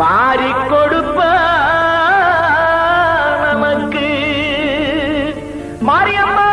வாரி கொடுப்ப நமக்கு. மாரியம்மா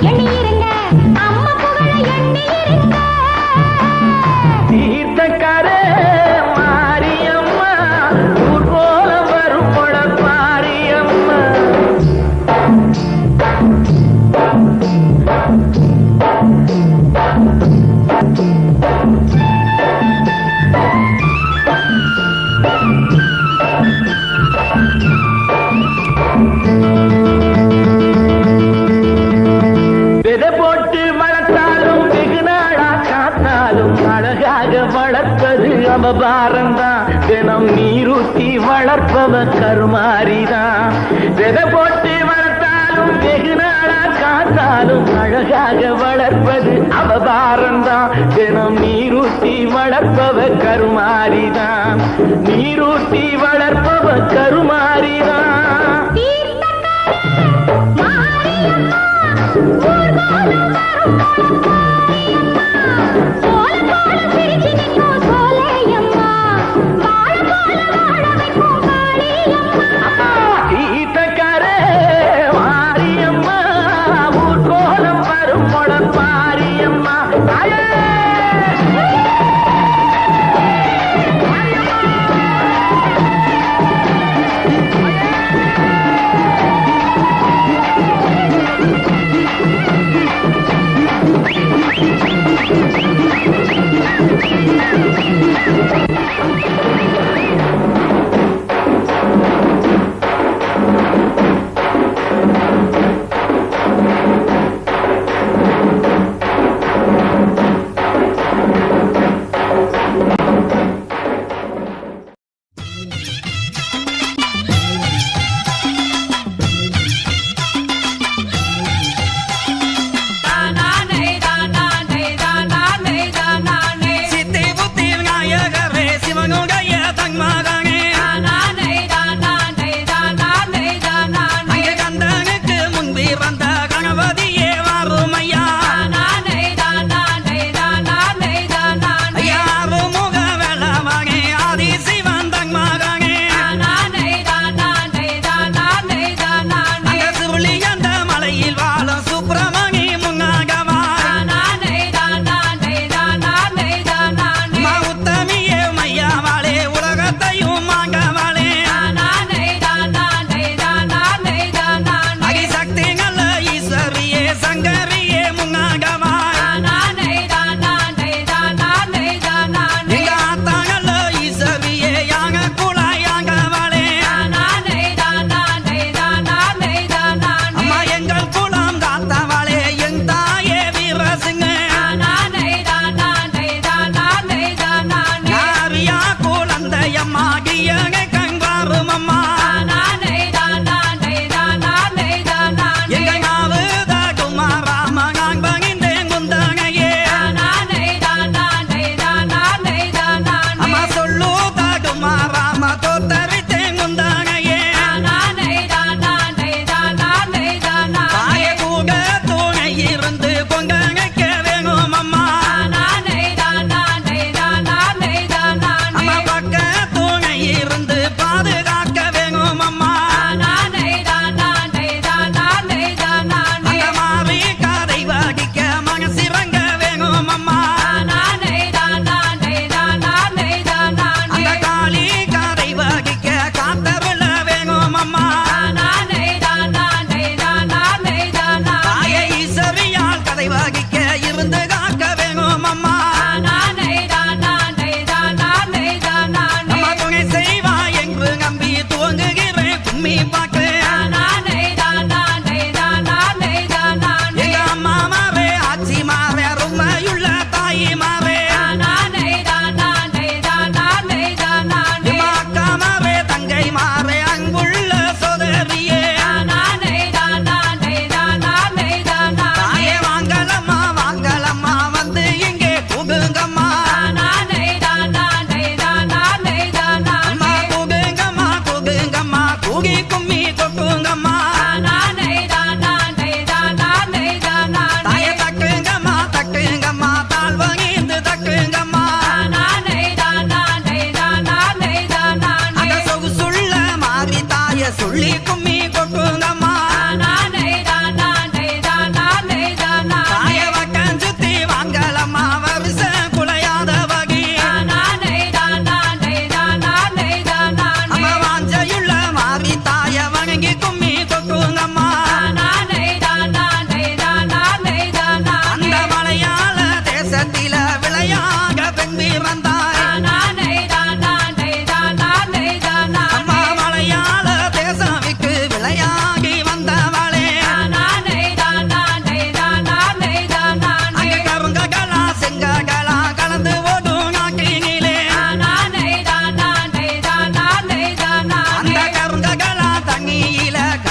எளிய வளர்ப்பவ கருமாரிதான். நீரூட்டி வளர்ப்பவ கருமாரிதான். மாரியம்மா ஊர்வலம்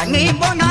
me bona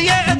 yeah.